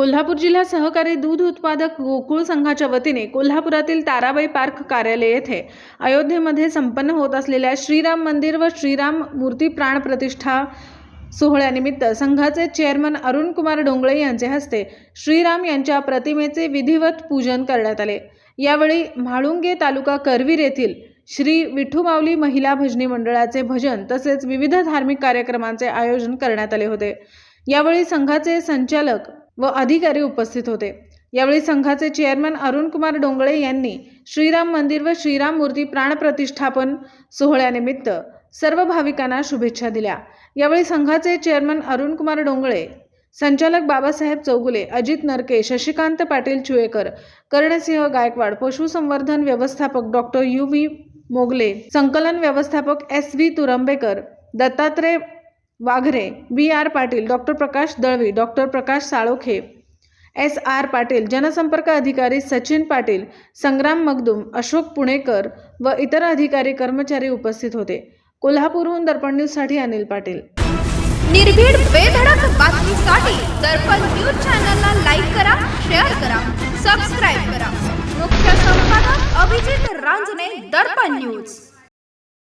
कोल्हापूर जिल्हा सहकारी दूध उत्पादक गोकुळ संघाच्या वतीने कोल्हापुरातील ताराबाई पार्क कार्यालय येथे अयोध्येमध्ये संपन्न होत असलेल्या श्रीराम मंदिर व श्रीराम मूर्ती प्राण प्रतिष्ठा सोहळ्यानिमित्त संघाचे चेअरमन अरुण कुमार डोंगळे यांचे हस्ते श्रीराम यांच्या प्रतिमेचे विधिवत पूजन करण्यात आले. यावेळी म्हाळुंगे तालुका करवीर येथील श्री विठुमावली महिला भजनी मंडळाचे भजन तसेच विविध धार्मिक कार्यक्रमांचे आयोजन करण्यात आले होते. यावेळी संघाचे संचालक व अधिकारी उपस्थित होते. यावेळी संघाचे चेअरमन अरुणकुमार डोंगळे यांनी श्रीराम मंदिर व श्रीराम मूर्ती प्राणप्रतिष्ठापन सोहळ्यानिमित्त सर्व भाविकांना शुभेच्छा दिल्या. यावेळी संघाचे चेअरमन अरुणकुमार डोंगळे संचालक बाबासाहेब चौगुले अजित नरके शशिकांत पाटील चुएकर कर्णसिंह गायकवाड पशुसंवर्धन व्यवस्थापक डॉक्टर यू. व्ही. मोगले संकलन व्यवस्थापक S. V. Turambekar Dattatray Waghare B R. Patil doctor Prakash Dalvi doctor Prakash Salokhe S. R. Patil जनसंपर्क अधिकारी सचिन पाटील संग्राम मगदुम अशोक पुणेकर व इतर अधिकारी कर्मचारी उपस्थित होते. कोल्हापूरहून दर्पण न्यूजसाठी अनिल पाटील. निर्भीड बेधडक बातमीसाठी दर्पण न्यूज चॅनलला लाईक करा शेअर करा सबस्क्राईब करा. मुख्य संपादक अभिजित रांजणे दर्पण न्यूज.